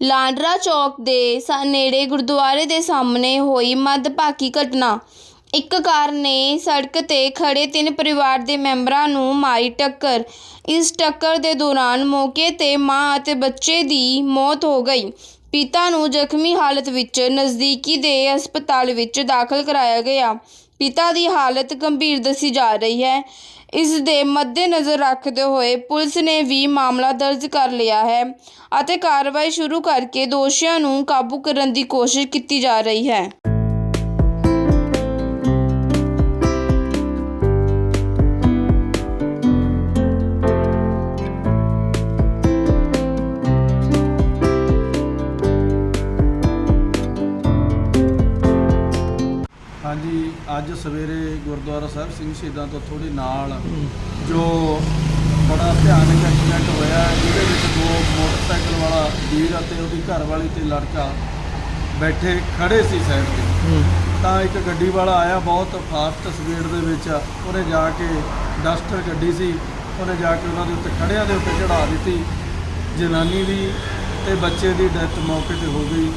ਲਾਂਡਰਾ ਚੌਕ ਦੇ ਨੇੜੇ ਗੁਰਦੁਆਰੇ ਦੇ ਸਾਹਮਣੇ ਹੋਈ ਮੱਦਭਾਗੀ ਘਟਨਾ। ਇੱਕ ਕਾਰ ਨੇ ਸੜਕ ਤੇ ਖੜੇ ਤਿੰਨ ਪਰਿਵਾਰ ਦੇ ਮੈਂਬਰਾਂ ਨੂੰ ਮਾਰੀ ਟੱਕਰ। ਇਸ ਟੱਕਰ ਦੇ ਦੌਰਾਨ ਮੌਕੇ ਤੇ ਮਾਂ ਅਤੇ ਬੱਚੇ ਦੀ ਮੌਤ ਹੋ ਗਈ। ਪਿਤਾ ਨੂੰ ਜ਼ਖਮੀ ਹਾਲਤ ਵਿੱਚ ਨਜ਼ਦੀਕੀ ਦੇ ਹਸਪਤਾਲ ਵਿੱਚ ਦਾਖਲ ਕਰਾਇਆ ਗਿਆ। ਪਿਤਾ ਦੀ ਹਾਲਤ ਗੰਭੀਰ ਦੱਸੀ ਜਾ ਰਹੀ ਹੈ। ਇਸ ਦੇ ਮੱਦੇਨਜ਼ਰ ਰੱਖਦੇ ਹੋਏ ਪੁਲਿਸ ਨੇ ਵੀ ਮਾਮਲਾ ਦਰਜ ਕਰ ਲਿਆ ਹੈ ਅਤੇ ਕਾਰਵਾਈ ਸ਼ੁਰੂ ਕਰਕੇ ਦੋਸ਼ੀਆਂ ਨੂੰ ਕਾਬੂ ਕਰਨ ਦੀ ਕੋਸ਼ਿਸ਼ ਕੀਤੀ ਜਾ ਰਹੀ ਹੈ। ਹਾਂਜੀ, ਅੱਜ ਸਵੇਰੇ ਗੁਰਦੁਆਰਾ ਸਾਹਿਬ ਸਿੰਘ ਸ਼ਹੀਦਾਂ ਤੋਂ ਥੋੜੀ ਨਾਲ ਜੋ ਬੜਾ ਭਿਆਨਕ ਐਕਸੀਡੈਂਟ ਹੋਇਆ ਜਿਹਦੇ ਵਿੱਚ ਦੋ ਮੋਟਰਸਾਈਕਲ ਵਾਲਾ ਵੀਰ ਅਤੇ ਉਹਦੀ ਘਰਵਾਲੀ ਤੇ ਲੜਕਾ ਬੈਠੇ ਖੜੇ ਸੀ ਸਾਈਡ ਤੇ। ਤਾਂ ਇੱਕ ਗੱਡੀ ਵਾਲਾ ਆਇਆ ਬਹੁਤ ਫਾਸਟ ਸਪੀਡ ਦੇ ਵਿੱਚ, ਉਹਨੇ ਜਾ ਕੇ ਡਸਟਰ ਗੱਡੀ ਸੀ, ਉਹਨੇ ਜਾ ਕੇ ਉਹਨਾਂ ਦੇ ਉੱਤੇ ਖੜਿਆਂ ਦੇ ਉੱਤੇ ਚੜਾ ਦਿੱਤੀ। ਜਨਾਨੀ ਦੀ ਤੇ ਬੱਚੇ ਦੀ ਡੈਥ ਮੌਕੇ ਤੇ ਹੋ ਗਈ।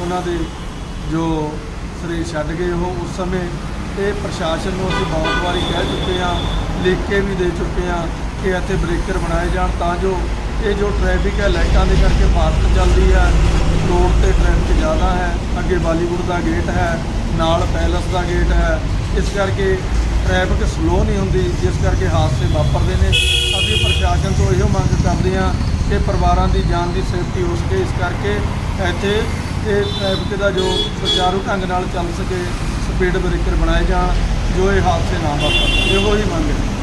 ਉਹਨਾਂ ਦੇ ਜੋ ਸਰੀਰ ਛੱਡ ਗਏ ਉਹ ਉਸ ਸਮੇਂ ਇਹ ਪ੍ਰਸ਼ਾਸਨ ਨੂੰ ਅਸੀਂ ਬਹੁਤ ਵਾਰੀ ਕਹਿ ਚੁੱਕੇ ਹਾਂ, ਲਿਖ ਕੇ ਵੀ ਦੇ ਚੁੱਕੇ ਹਾਂ ਕਿ ਇੱਥੇ ਬ੍ਰੇਕਰ ਬਣਾਏ ਜਾਣ ਤਾਂ ਜੋ ਇਹ ਜੋ ਟ੍ਰੈਫਿਕ ਹੈ ਲਾਈਟਾਂ ਦੇ ਕਰਕੇ ਫਾਸਟ ਚੱਲਦੀ ਹੈ, ਰੋਡ ਤੇ ਟ੍ਰੈਫਿਕ ਜ਼ਿਆਦਾ ਹੈ, ਅੱਗੇ ਬਾਲੀਵੁੱਡ ਦਾ ਗੇਟ ਹੈ, ਨਾਲ ਪੈਲਸ ਦਾ ਗੇਟ ਹੈ, ਇਸ ਕਰਕੇ ਟ੍ਰੈਫਿਕ ਸਲੋ ਨਹੀਂ ਹੁੰਦੀ, ਜਿਸ ਕਰਕੇ ਹਾਦਸੇ ਵਾਪਰਦੇ ਨੇ। ਅਸੀਂ ਪ੍ਰਸ਼ਾਸਨ ਤੋਂ ਇਹੋ ਮੰਗ ਕਰਦੇ ਹਾਂ ਕਿ ਪਰਿਵਾਰਾਂ ਦੀ ਜਾਨ ਦੀ ਸੇਫਟੀ ਹੋ ਸਕੇ, ਇਸ ਕਰਕੇ ਇੱਥੇ ਇਹ ਟ੍ਰੈਫਿਕ ਦਾ ਜੋ ਸੁਚਾਰੂ ਢੰਗ ਨਾਲ ਚੱਲ ਸਕੇ ਸਪੀਡ ਬ੍ਰੇਕਰ ਬਣਾਏ ਜਾਣ, ਜੋ ਇਹ ਹਾਦਸੇ ਨਾ ਵਾਪਰਨ। ਇਹੋ ਹੀ ਮੰਗ ਹੈ।